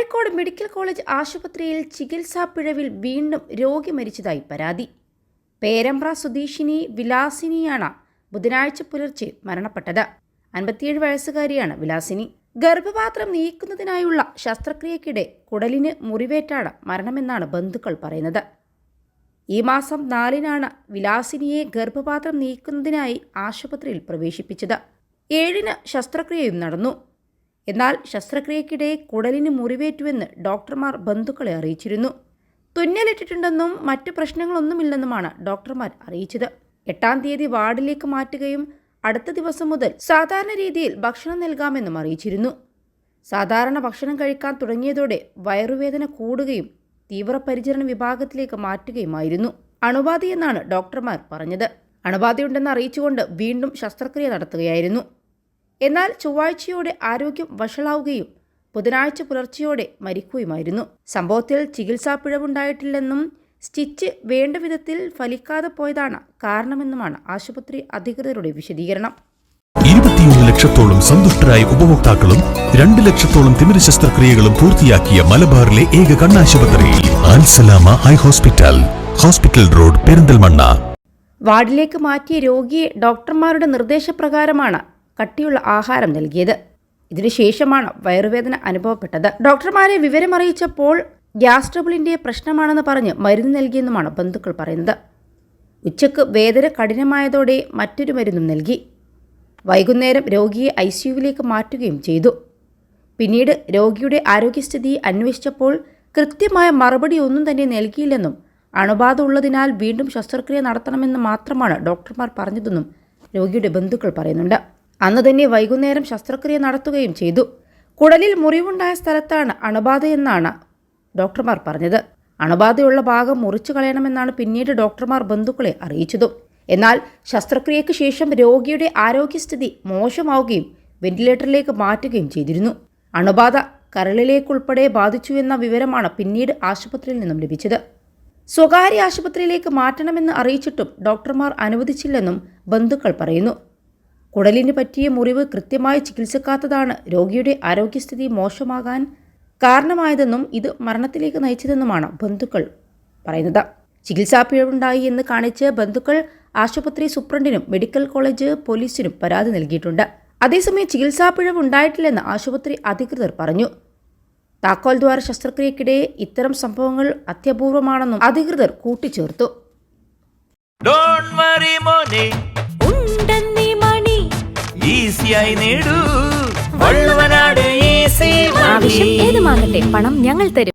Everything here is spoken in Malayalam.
കോഴിക്കോട് മെഡിക്കൽ കോളേജ് ആശുപത്രിയിൽ ചികിത്സാ പിഴവിൽ വീണ്ടും രോഗി മരിച്ചതായി പരാതി. പേരമ്പ്ര സ്വദേശിനി വിലാസിനിയാണ് ബുധനാഴ്ച പുലർച്ചെ മരണപ്പെട്ടത്. അൻപത്തിയേഴ് വയസ്സുകാരിയാണ് വിലാസിനി. ഗർഭപാത്രം നീക്കുന്നതിനായുള്ള ശസ്ത്രക്രിയക്കിടെ കുടലിന് മുറിവേറ്റാണ് മരണമെന്നാണ് ബന്ധുക്കൾ പറയുന്നത്. ഈ മാസം നാലിനാണ് വിലാസിനിയെ ഗർഭപാത്രം നീക്കുന്നതിനായി ആശുപത്രിയിൽ പ്രവേശിപ്പിച്ചത്. ഏഴിന് ശസ്ത്രക്രിയയും നടന്നു. എന്നാൽ ശസ്ത്രക്രിയക്കിടെ കുടലിന് മുറിവേറ്റുവെന്ന് ഡോക്ടർമാർ ബന്ധുക്കളെ അറിയിച്ചിരുന്നു. തുന്നലിട്ടിട്ടുണ്ടെന്നും മറ്റു പ്രശ്നങ്ങളൊന്നുമില്ലെന്നുമാണ് ഡോക്ടർമാർ അറിയിച്ചത്. എട്ടാം തീയതി വാർഡിലേക്ക് മാറ്റുകയും അടുത്ത ദിവസം മുതൽ സാധാരണ രീതിയിൽ ഭക്ഷണം നൽകാമെന്നും അറിയിച്ചിരുന്നു. സാധാരണ ഭക്ഷണം കഴിക്കാൻ തുടങ്ങിയതോടെ വയറുവേദന കൂടുകയും തീവ്രപരിചരണ വിഭാഗത്തിലേക്ക് മാറ്റുകയുമായിരുന്നു. അണുബാധയെന്നാണ് ഡോക്ടർമാർ പറഞ്ഞത്. അണുബാധയുണ്ടെന്ന് അറിയിച്ചുകൊണ്ട് വീണ്ടും ശസ്ത്രക്രിയ നടത്തുകയായിരുന്നു. എന്നാൽ ചൊവ്വാഴ്ചയോടെ ആരോഗ്യം വഷളാവുകയും ബുധനാഴ്ച പുലർച്ചെയോടെ മരിക്കുകയുമായിരുന്നു. സംഭവത്തിൽ ചികിത്സാ പിഴവുണ്ടായിട്ടില്ലെന്നും സ്റ്റിച്ച് വേണ്ട വിധത്തിൽ ഫലിക്കാതെ പോയതാണ് കാരണമെന്നുമാണ് ആശുപത്രി അധികൃതരുടെ വിശദീകരണം. ഇരുപത്തിയൊന്ന് ലക്ഷത്തോളം സന്തുഷ്ടരായ ഉപഭോക്താക്കളും രണ്ട് ലക്ഷത്തോളം തിമിര ശസ്ത്രക്രിയകളും പൂർത്തിയാക്കിയ മലബാറിലെ ഏക കണ്ണാശുപത്രി high hospital hospital road Perinthalmanna. വാർഡിലേക്ക് മാറ്റിയ രോഗിയെ ഡോക്ടർമാരുടെ നിർദ്ദേശപ്രകാരമാണ് കട്ടിയുള്ള ആഹാരം നൽകിയത്. ഇതിനുശേഷമാണ് വയറുവേദന അനുഭവപ്പെട്ടത്. ഡോക്ടർമാരെ വിവരമറിയിച്ചപ്പോൾ ഗ്യാസ് ട്രബിളിന്റെ പ്രശ്നമാണെന്ന് പറഞ്ഞ് മരുന്ന് നൽകിയെന്നുമാണ് ബന്ധുക്കൾ പറയുന്നത്. ഉച്ചയ്ക്ക് വേദന കഠിനമായതോടെ മറ്റൊരു മരുന്നും നൽകി. വൈകുന്നേരം രോഗിയെ ഐ സിയുവിലേക്ക് മാറ്റുകയും ചെയ്തു. പിന്നീട് രോഗിയുടെ ആരോഗ്യസ്ഥിതി അന്വേഷിച്ചപ്പോൾ കൃത്യമായ മറുപടി ഒന്നും തന്നെ നൽകിയില്ലെന്നും അണുബാധ ഉള്ളതിനാൽ വീണ്ടും ശസ്ത്രക്രിയ നടത്തണമെന്ന് മാത്രമാണ് ഡോക്ടർമാർ പറഞ്ഞതെന്നും രോഗിയുടെ ബന്ധുക്കൾ പറയുന്നുണ്ട്. അന്ന് തന്നെ വൈകുന്നേരം ശസ്ത്രക്രിയ നടത്തുകയും ചെയ്തു. കുടലിൽ മുറിവുണ്ടായ സ്ഥലത്താണ് അണുബാധയെന്നാണ് ഡോക്ടർമാർ പറഞ്ഞത്. അണുബാധയുള്ള ഭാഗം മുറിച്ചു കളയണമെന്നാണ് പിന്നീട് ഡോക്ടർമാർ ബന്ധുക്കളെ അറിയിച്ചതും. എന്നാൽ ശസ്ത്രക്രിയയ്ക്ക് ശേഷം രോഗിയുടെ ആരോഗ്യസ്ഥിതി മോശമാവുകയും വെന്റിലേറ്ററിലേക്ക് മാറ്റുകയും ചെയ്തിരുന്നു. അണുബാധ കരളിലേക്കുൾപ്പെടെ ബാധിച്ചു എന്ന വിവരമാണ് പിന്നീട് ആശുപത്രിയിൽ നിന്നും ലഭിച്ചത്. സ്വകാര്യ ആശുപത്രിയിലേക്ക് മാറ്റണമെന്ന് അറിയിച്ചിട്ടും ഡോക്ടർമാർ അനുവദിച്ചില്ലെന്നും ബന്ധുക്കൾ പറയുന്നു. കുടലിന് പറ്റിയ മുറിവ് കൃത്യമായി ചികിത്സിക്കാത്തതാണ് രോഗിയുടെ ആരോഗ്യസ്ഥിതി മോശമാകാൻ കാരണമായതെന്നും ഇത് മരണത്തിലേക്ക് നയിച്ചതെന്നുമാണ് ബന്ധുക്കൾ പറയുന്നത്. ചികിത്സാ പിഴവുണ്ടായി എന്ന് കാണിച്ച് ബന്ധുക്കൾ ആശുപത്രി സൂപ്രണ്ടിനും മെഡിക്കൽ കോളേജ് പോലീസിനും പരാതി നൽകിയിട്ടുണ്ട്. അതേസമയം ചികിത്സാ പിഴവുണ്ടായിട്ടില്ലെന്ന് ആശുപത്രി അധികൃതർ പറഞ്ഞു. താക്കോൽ ദ്വാര ശസ്ത്രക്രിയക്കിടെ ഇത്തരം സംഭവങ്ങൾ അത്യപൂർവമാണെന്നും അധികൃതർ കൂട്ടിച്ചേർത്തു. ഈസിയായി നേടൂ. വള്ളുവനാട് ആവശ്യം ഏതുമാകട്ടെ പണം ഞങ്ങൾ തരും.